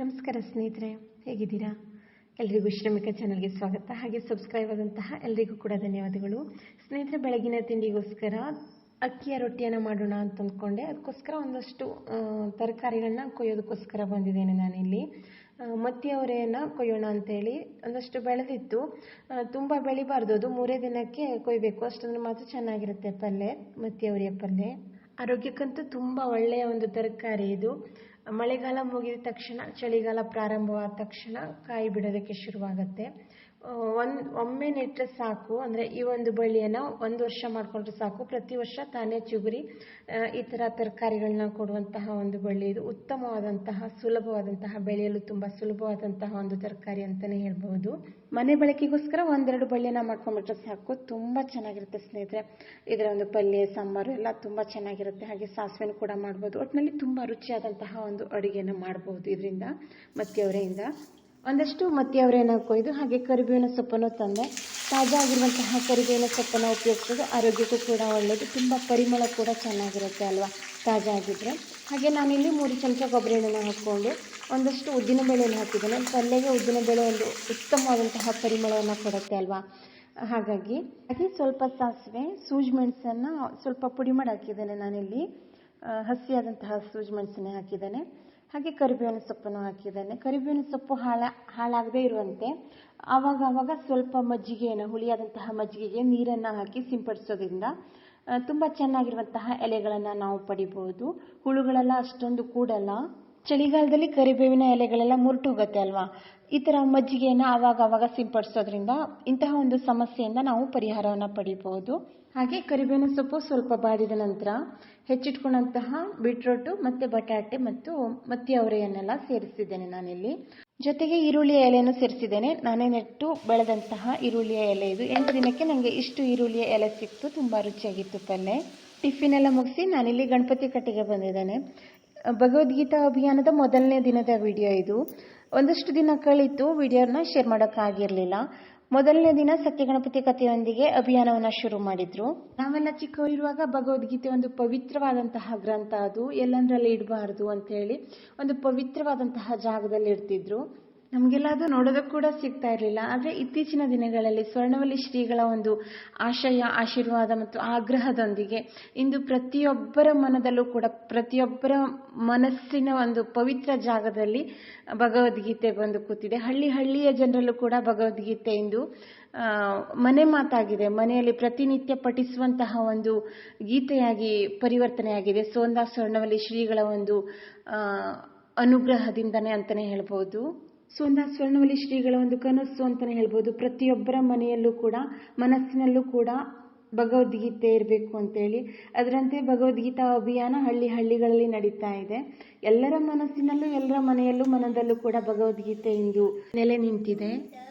ನಮಸ್ಕಾರ ಸ್ನೇಹಿತರೆ ಹೇಗಿದ್ದೀರಾ? ಎಲ್ರಿಗೂ ಶ್ರಮಿಕ ಚಾನಲ್ಗೆ ಸ್ವಾಗತ. ಹಾಗೆ ಸಬ್ಸ್ಕ್ರೈಬ್ ಆದಂತಹ ಎಲ್ರಿಗೂ ಕೂಡ ಧನ್ಯವಾದಗಳು. ಸ್ನೇಹಿತರೆ ಬೆಳಗಿನ ತಿಂಡಿಗೋಸ್ಕರ ಅಕ್ಕಿಯ ರೊಟ್ಟಿಯನ್ನು ಮಾಡೋಣ ಅಂತ ಅಂದ್ಕೊಂಡೆ ಅದಕ್ಕೋಸ್ಕರ ಒಂದಷ್ಟು ತರಕಾರಿಗಳನ್ನ ಕೊಯ್ಯೋದಕ್ಕೋಸ್ಕರ ಬಂದಿದ್ದೇನೆ ನಾನಿಲ್ಲಿ. ಆ, ಮತ್ತಿ ಅವರೆಯನ್ನು ಕೊಯ್ಯೋಣ ಅಂತೇಳಿ ಒಂದಷ್ಟು ಬೆಳೆದಿತ್ತು. ತುಂಬ ಬೆಳಿಬಾರ್ದು. ಅದು ಮೂರೇ ದಿನಕ್ಕೆ ಕೊಯ್ಬೇಕು. ಅಷ್ಟಂದ್ರೆ ಮಾತ್ರ ಚೆನ್ನಾಗಿರುತ್ತೆ ಪಲ್ಯ ಮತ್ತಿ ಅವರೆಯ ಪಲ್ಯ ಆರೋಗ್ಯಕ್ಕಂತೂ ತುಂಬ ಒಳ್ಳೆಯ ಒಂದು ತರಕಾರಿ ಇದು. ಮಳೆಗಾಲ ಮುಗಿದ ತಕ್ಷಣ ಚಳಿಗಾಲ ಪ್ರಾರಂಭವಾದ ತಕ್ಷಣ ಕಾಯಿ ಬಿಡೋದಕ್ಕೆ ಶುರುವಾಗುತ್ತೆ. ಒಂದು, ಒಮ್ಮೆ ನೆಟ್ಟರೆ ಸಾಕು, ಅಂದರೆ ಈ ಒಂದು ಬಳ್ಳಿಯನ್ನು ಒಂದು ವರ್ಷ ಮಾಡಿಕೊಂಡ್ರೆ ಸಾಕು. ಪ್ರತಿ ವರ್ಷ ತಾನೇ ಚಿಗುರಿ ಈ ಥರ ತರಕಾರಿಗಳನ್ನ ಕೊಡುವಂತಹ ಒಂದು ಬಳ್ಳಿ. ಇದು ಉತ್ತಮವಾದಂತಹ, ಸುಲಭವಾದಂತಹ, ಬೆಳೆಯಲು ತುಂಬ ಸುಲಭವಾದಂತಹ ಒಂದು ತರಕಾರಿ ಅಂತಲೇ ಹೇಳ್ಬೋದು ಮನೆ ಬಳಕೆಗೋಸ್ಕರ ಒಂದೆರಡು ಬಳ್ಳಿಯನ್ನ ಮಾಡ್ಕೊಂಡ್ಬಿಟ್ರೆ ಸಾಕು. ತುಂಬ ಚೆನ್ನಾಗಿರುತ್ತೆ ಸ್ನೇಹಿತರೆ. ಇದರ ಒಂದು ಪಲ್ಯ, ಸಾಂಬಾರು ಎಲ್ಲ ತುಂಬ ಚೆನ್ನಾಗಿರುತ್ತೆ. ಹಾಗೆ ಸಾಸಿವೆನೂ ಕೂಡ ಮಾಡ್ಬೋದು. ಒಟ್ಟಿನಲ್ಲಿ ತುಂಬ ರುಚಿಯಾದಂತಹ ಒಂದು ಅಡುಗೆಯನ್ನು ಮಾಡ್ಬೋದು ಇದರಿಂದ, ಮತ್ತಿಯವರೆಯಿಂದ. ಒಂದಷ್ಟು ಮತ್ತಿಯವರೆಯನ್ನು ಕೊಯ್ದು ಹಾಗೆ ಕರಿಬೇವಿನ ಸೊಪ್ಪನ್ನು ತಂದೆ. ತಾಜಾ ಆಗಿರುವಂತಹ ಕರಿಬೇವಿನ ಸೊಪ್ಪನ್ನು ಉಪಯೋಗಿಸೋದು ಆರೋಗ್ಯಕ್ಕೂ ಕೂಡ ಒಳ್ಳೆಯದು ತುಂಬ ಪರಿಮಳ ಕೂಡ ಚೆನ್ನಾಗಿರುತ್ತೆ ಅಲ್ವಾ? ತಾಜಾ ಆಗಿದ್ದರೆ ಹಾಗೆ ನಾನಿಲ್ಲಿ ಮೂರು ಚಮಚ ಕೊಬ್ಬರಿ ಎಣ್ಣೆನ ಹಾಕ್ಕೊಂಡು ಒಂದಷ್ಟು ಉದ್ದಿನ ಬೇಳೆಯನ್ನು ಹಾಕಿದ್ದೇನೆ. ಪಲ್ಯಗೆ ಉದ್ದಿನ ಬೇಳೆ ಒಂದು ಉತ್ತಮವಾದಂತಹ ಪರಿಮಳವನ್ನು ಕೊಡುತ್ತೆ ಅಲ್ವಾ? ಹಾಗಾಗಿ ಹಾಗೆ ಸ್ವಲ್ಪ ಸಾಸಿವೆ, ಸೂಜಿ ಮೆಣಸನ್ನು ಸ್ವಲ್ಪ ಪುಡಿ ಮಾಡಿ ಹಾಕಿದ್ದೇನೆ ನಾನಿಲ್ಲಿ. ಹಸಿಯಾದಂತಹ ಸೂಜಿ ಮೆಣಸನ್ನೇ ಹಾಕಿದ್ದೇನೆ. ಹಾಗೆ ಕರಿಬೇವಿನ ಸೊಪ್ಪನ್ನು ಹಾಕಿದ್ದೇನೆ. ಕರಿಬೇವಿನ ಸೊಪ್ಪು ಹಾಳ, ಹಾಳಾಗದೇ ಇರುವಂತೆ ಆವಾಗ ಆವಾಗ ಸ್ವಲ್ಪ ಮಜ್ಜಿಗೆಯನ್ನು ಹುಳಿಯಾದಂತಹ ಮಜ್ಜಿಗೆಗೆ ನೀರನ್ನು ಹಾಕಿ ಸಿಂಪಡಿಸೋದ್ರಿಂದ ತುಂಬ ಚೆನ್ನಾಗಿರುವಂತಹ ಎಲೆಗಳನ್ನು ನಾವು ಪಡಿಬಹುದು. ಹುಳುಗಳೆಲ್ಲ ಅಷ್ಟೊಂದು ಕೂಡಲ್ಲ. ಚಳಿಗಾಲದಲ್ಲಿ ಕರಿಬೇವಿನ ಎಲೆಗಳೆಲ್ಲ ಮುರುಟು ಹೋಗುತ್ತೆ ಅಲ್ವಾ? ಈ ಥರ ಮಜ್ಜಿಗೆಯನ್ನು ಆವಾಗ ಆವಾಗ ಸಿಂಪಡಿಸೋದ್ರಿಂದ ಇಂತಹ ಒಂದು ಸಮಸ್ಯೆಯಿಂದ ನಾವು ಪರಿಹಾರವನ್ನು ಪಡಿಬಹುದು. ಹಾಗೆ ಕರಿಬೇವಿನ ಸೊಪ್ಪು ಸ್ವಲ್ಪ ಬಾಡಿದ ನಂತರ ಹೆಚ್ಚಿಟ್ಕೊಂಡಂತಹ ಬೀಟ್ರೋಟು ಮತ್ತು ಬಟಾಟೆ ಮತ್ತು ಮತ್ತಿ ಅವರೆಯನ್ನೆಲ್ಲ ಸೇರಿಸಿದ್ದೇನೆ ನಾನಿಲ್ಲಿ. ಜೊತೆಗೆ ಈರುಳ್ಳಿಯ ಎಲೆಯನ್ನು ಸೇರಿಸಿದ್ದೇನೆ. ನಾನೇ ನೆಟ್ಟು ಬೆಳೆದಂತಹ ಈರುಳ್ಳಿಯ ಎಲೆ ಇದು. ಎಂಟು ದಿನಕ್ಕೆ ನನಗೆ ಇಷ್ಟು ಈರುಳ್ಳಿಯ ಎಲೆ ಸಿಕ್ತು. ತುಂಬ ರುಚಿಯಾಗಿತ್ತು ಪಲ್ಯ ಟಿಫಿನ್ ಎಲ್ಲ ಮುಗಿಸಿ ನಾನಿಲ್ಲಿ ಗಣಪತಿ ಕಟ್ಟೆಗೆ ಬಂದಿದ್ದೇನೆ. ಭಗವದ್ಗೀತಾ ಅಭಿಯಾನದ ಮೊದಲನೇ ದಿನದ ವಿಡಿಯೋ ಇದು. ಒಂದಷ್ಟು ದಿನ ಕಳಿತು ವಿಡಿಯೋನ ಶೇರ್ ಮಾಡೋಕ್ಕಾಗಿರಲಿಲ್ಲ. ಮೊದಲನೇ ದಿನ ಸತ್ಯ ಗಣಪತಿ ಕಥೆಯೊಂದಿಗೆ ಅಭಿಯಾನವನ್ನು ಶುರು ಮಾಡಿದ್ರು. ನಾವೆಲ್ಲ ಚಿಕ್ಕವರಿರುವಾಗ ಭಗವದ್ಗೀತೆ ಒಂದು ಪವಿತ್ರವಾದಂತಹ ಗ್ರಂಥ ಅದು, ಎಲ್ಲಂದ್ರಲ್ಲಿ ಇಡಬಾರ್ದು ಅಂತೇಳಿ ಒಂದು ಪವಿತ್ರವಾದಂತಹ ಜಾಗದಲ್ಲಿ ಇಡ್ತಿದ್ರು ನಮಗೆಲ್ಲ ಅದು ನೋಡೋದಕ್ಕೆ ಕೂಡ ಸಿಗ್ತಾ ಇರಲಿಲ್ಲ. ಆದರೆ ಇತ್ತೀಚಿನ ದಿನಗಳಲ್ಲಿ ಸ್ವರ್ಣವಲ್ಲಿ ಶ್ರೀಗಳ ಒಂದು ಆಶಯ, ಆಶೀರ್ವಾದ ಮತ್ತು ಆಗ್ರಹದೊಂದಿಗೆ ಇಂದು ಪ್ರತಿಯೊಬ್ಬರ ಮನದಲ್ಲೂ ಕೂಡ ಪ್ರತಿಯೊಬ್ಬರ ಮನಸ್ಸಿನ ಒಂದು ಪವಿತ್ರ ಜಾಗದಲ್ಲಿ ಭಗವದ್ಗೀತೆ ಬಂದು ಕೂತಿದೆ. ಹಳ್ಳಿ ಹಳ್ಳಿಯ ಜನರಲ್ಲೂ ಕೂಡ ಭಗವದ್ಗೀತೆ ಇಂದು ಮನೆ ಮಾತಾಗಿದೆ. ಮನೆಯಲ್ಲಿ ಪ್ರತಿನಿತ್ಯ ಪಠಿಸುವಂತಹ ಒಂದು ಗೀತೆಯಾಗಿ ಪರಿವರ್ತನೆಯಾಗಿದೆ. ಸೋಂದಾ ಸ್ವರ್ಣವಲ್ಲಿ ಶ್ರೀಗಳ ಒಂದು ಅನುಗ್ರಹದಿಂದನೇ ಅಂತಲೇ ಹೇಳ್ಬೋದು. ಸೋಂದಾ ಸ್ವರ್ಣವಲ್ಲಿ ಶ್ರೀಗಳ ಒಂದು ಕನಸು ಅಂತಲೇ ಹೇಳ್ಬೋದು. ಪ್ರತಿಯೊಬ್ಬರ ಮನೆಯಲ್ಲೂ ಕೂಡ, ಮನಸ್ಸಿನಲ್ಲೂ ಕೂಡ ಭಗವದ್ಗೀತೆ ಇರಬೇಕು ಅಂತೇಳಿ ಅದರಂತೆ ಭಗವದ್ಗೀತಾ ಅಭಿಯಾನ ಹಳ್ಳಿ ಹಳ್ಳಿಗಳಲ್ಲಿ ನಡೀತಾ ಇದೆ. ಎಲ್ಲರ ಮನಸ್ಸಿನಲ್ಲೂ, ಎಲ್ಲರ ಮನೆಯಲ್ಲೂ, ಮನದಲ್ಲೂ ಕೂಡ ಭಗವದ್ಗೀತೆ ಇಂದು ನೆಲೆ ನಿಂತಿದೆ.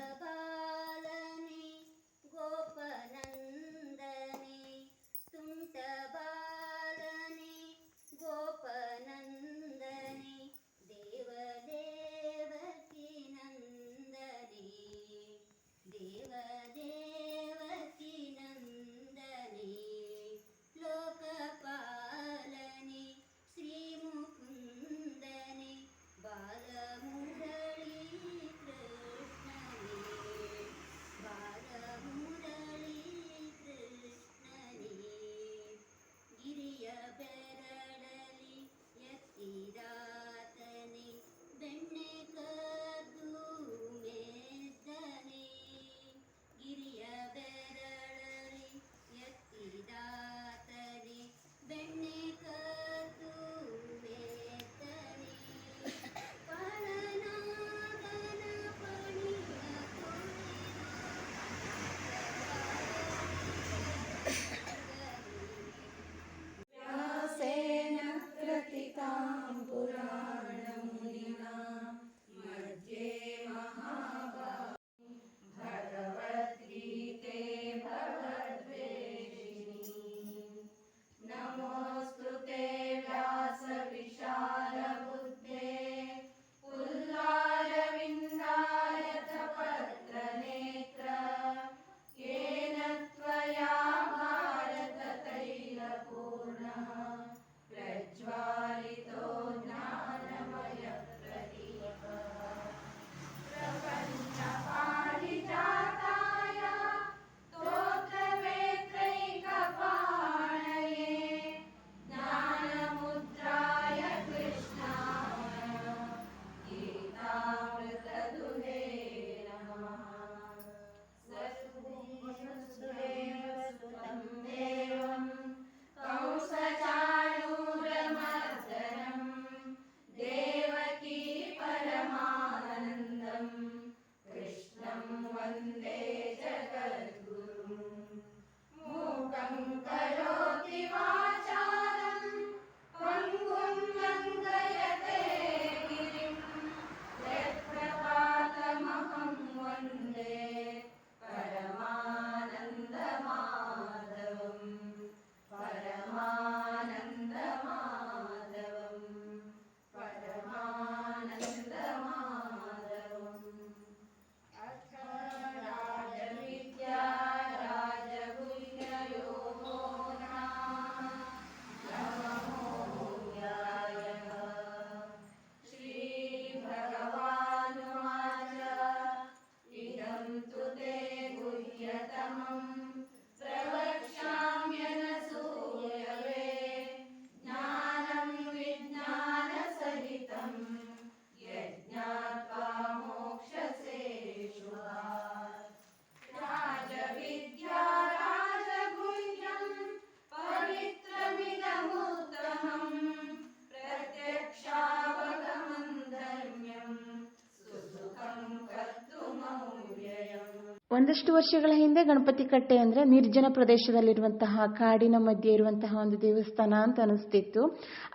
ಒಂದಷ್ಟು ವರ್ಷಗಳ ಹಿಂದೆ ಗಣಪತಿ ಕಟ್ಟೆ ಅಂದರೆ ನಿರ್ಜನ ಪ್ರದೇಶದಲ್ಲಿರುವಂತಹ ಕಾಡಿನ ಮಧ್ಯೆ ಇರುವಂತಹ ಒಂದು ದೇವಸ್ಥಾನ ಅಂತ ಅನಿಸ್ತಿತ್ತು.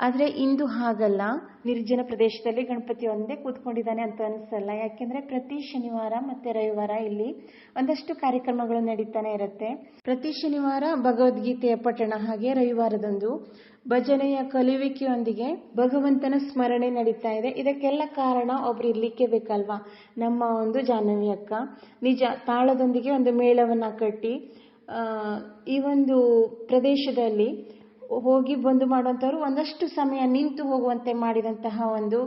ಆದರೆ ಇಂದು ಹಾಗಲ್ಲ. ನಿರ್ಜನ ಪ್ರದೇಶದಲ್ಲಿ ಗಣಪತಿ ಒಂದೇ ಕೂತ್ಕೊಂಡಿದ್ದಾನೆ ಅಂತ ಅನಿಸಲ್ಲ. ಯಾಕೆಂದರೆ ಪ್ರತಿ ಶನಿವಾರ ಮತ್ತು ರವಿವಾರ ಇಲ್ಲಿ ಒಂದಷ್ಟು ಕಾರ್ಯಕ್ರಮಗಳು ನಡೀತಾನೆ ಇರುತ್ತೆ. ಪ್ರತಿ ಶನಿವಾರ ಭಗವದ್ಗೀತೆಯ ಪಠಣ ಹಾಗೆ ರವಿವಾರದಂದು. ಭಜನೆಯ ಕಲಿಯುವಿಕೆಯೊಂದಿಗೆ ಭಗವಂತನ ಸ್ಮರಣೆ ನಡೀತಾ ಇದೆ. ಇದಕ್ಕೆಲ್ಲ ಕಾರಣ ಒಬ್ರು ಇರ್ಲಿಕ್ಕೆ ಬೇಕಲ್ವಾ? ನಮ್ಮ ಒಂದು ಜಾನವಿ ಅಕ್ಕ, ನಿಜ ತಾಳದೊಂದಿಗೆ ಒಂದು ಮೇಳವನ್ನ ಕಟ್ಟಿ ಈ ಒಂದು ಪ್ರದೇಶದಲ್ಲಿ ಹೋಗಿ ಬಂದು ಮಾಡುವಂಥವ್ರು ಒಂದಷ್ಟು ಸಮಯ ನಿಂತು ಹೋಗುವಂತೆ ಮಾಡಿದಂತಹ ಒಂದು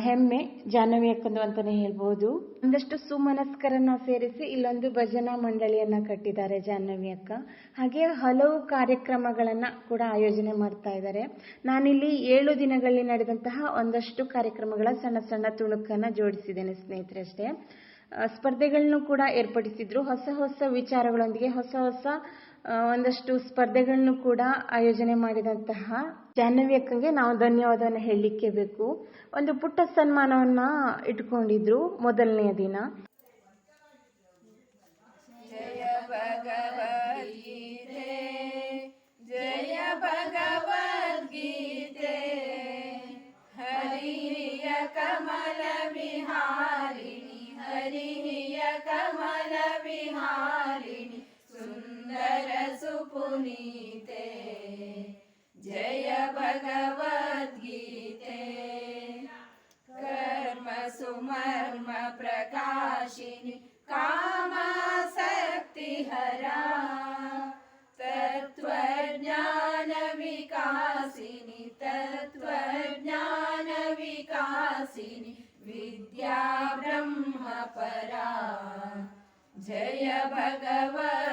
ಹೆಮ್ಮೆ ಜಾಹ್ನವಿ ಅಕ್ಕಂದು ಅಂತಾನೆ ಹೇಳ್ಬೋದು. ಒಂದಷ್ಟು ಸುಮನಸ್ಕರನ್ನ ಸೇರಿಸಿ ಇಲ್ಲೊಂದು ಭಜನಾ ಮಂಡಳಿಯನ್ನ ಕಟ್ಟಿದ್ದಾರೆ ಜಾಹ್ನವಿ ಅಕ್ಕ. ಹಾಗೆ ಹಲವು ಕಾರ್ಯಕ್ರಮಗಳನ್ನ ಕೂಡ ಆಯೋಜನೆ ಮಾಡ್ತಾ ಇದ್ದಾರೆ. ನಾನಿಲ್ಲಿ ಏಳು ದಿನಗಳಲ್ಲಿ ನಡೆದಂತಹ ಒಂದಷ್ಟು ಕಾರ್ಯಕ್ರಮಗಳ ಸಣ್ಣ ಸಣ್ಣ ತುಣುಕನ್ನ ಜೋಡಿಸಿದ್ದೇನೆ ಸ್ನೇಹಿತರೆ ಅಷ್ಟೇ ಸ್ಪರ್ಧೆಗಳನ್ನು ಕೂಡ ಏರ್ಪಡಿಸಿದ್ರು. ಹೊಸ ಹೊಸ ವಿಚಾರಗಳೊಂದಿಗೆ ಹೊಸ ಹೊಸ ಒಂದಷ್ಟು ಸ್ಪರ್ಧೆಗಳನ್ನು ಕೂಡ ಆಯೋಜನೆ ಮಾಡಿದಂತಹ ಜಾಹ್ನವಿ ಅಕ್ಕಂಗೆ ನಾವು ಧನ್ಯವಾದವನ್ನು ಹೇಳಲಿಕ್ಕೆ ಬೇಕು. ಒಂದು ಪುಟ್ಟ ಸನ್ಮಾನವನ್ನ ಇಟ್ಕೊಂಡಿದ್ರು ಮೊದಲನೆಯ ದಿನ. ಹರಿಯ ಕಮಲ ವಿಹಾರಿಣಿ सुपुनीते जय भगवद्गीते। कर्मसुमर्म प्रकाशिनि कामासक्तिहरा तत्त्वज्ञानविकासिनि तत्त्वज्ञानविकासिनि विद्या ब्रह्मपरा जय भगवद्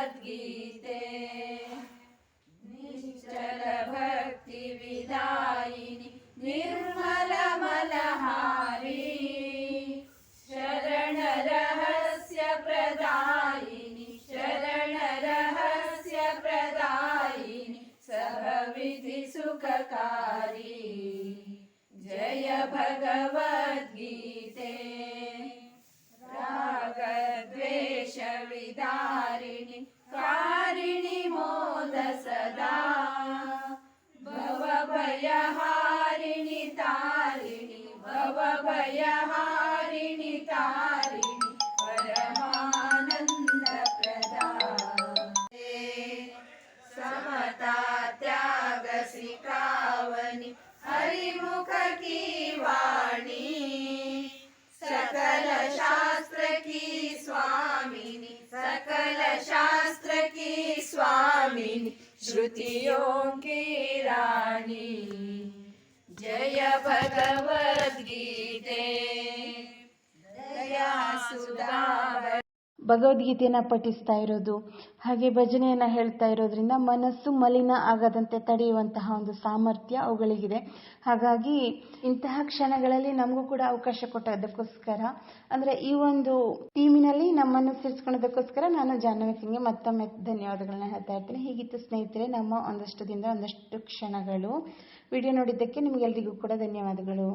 भगवद्गीते श्रुतियों की रानी। जय भगवद्गीते। दया सुधा ಭಗವದ್ಗೀತೆಯನ್ನ ಪಠಿಸ್ತಾ ಇರೋದು, ಹಾಗೆ ಭಜನೆಯನ್ನು ಹೇಳ್ತಾ ಇರೋದ್ರಿಂದ ಮನಸ್ಸು ಮಲಿನ ಆಗದಂತೆ ತಡೆಯುವಂತಹ ಒಂದು ಸಾಮರ್ಥ್ಯ ಅವುಗಳಿಗಿದೆ. ಹಾಗಾಗಿ ಇಂತಹ ಕ್ಷಣಗಳಲ್ಲಿ ನಮಗೂ ಕೂಡ ಅವಕಾಶ ಕೊಟ್ಟದಕ್ಕೋಸ್ಕರ, ಅಂದರೆ ಈ ಒಂದು ಟೀಮಿನಲ್ಲಿ ನಮ್ಮನ್ನು ಸೇರಿಸ್ಕೊಳ್ಳೋದಕ್ಕೋಸ್ಕರ ನಾನು ಜಾಹ್ನವಿಗೆ ಮತ್ತೊಮ್ಮೆ ಧನ್ಯವಾದಗಳನ್ನ ಹೇಳ್ತಾ ಇರ್ತೇನೆ. ಹೀಗಿತ್ತು ಸ್ನೇಹಿತರೆ, ನಮ್ಮ ಒಂದಷ್ಟು ದಿನದ ಒಂದಷ್ಟು ಕ್ಷಣಗಳು. ವಿಡಿಯೋ ನೋಡಿದ್ದಕ್ಕೆ ನಿಮಗೆಲ್ರಿಗೂ ಕೂಡ ಧನ್ಯವಾದಗಳು.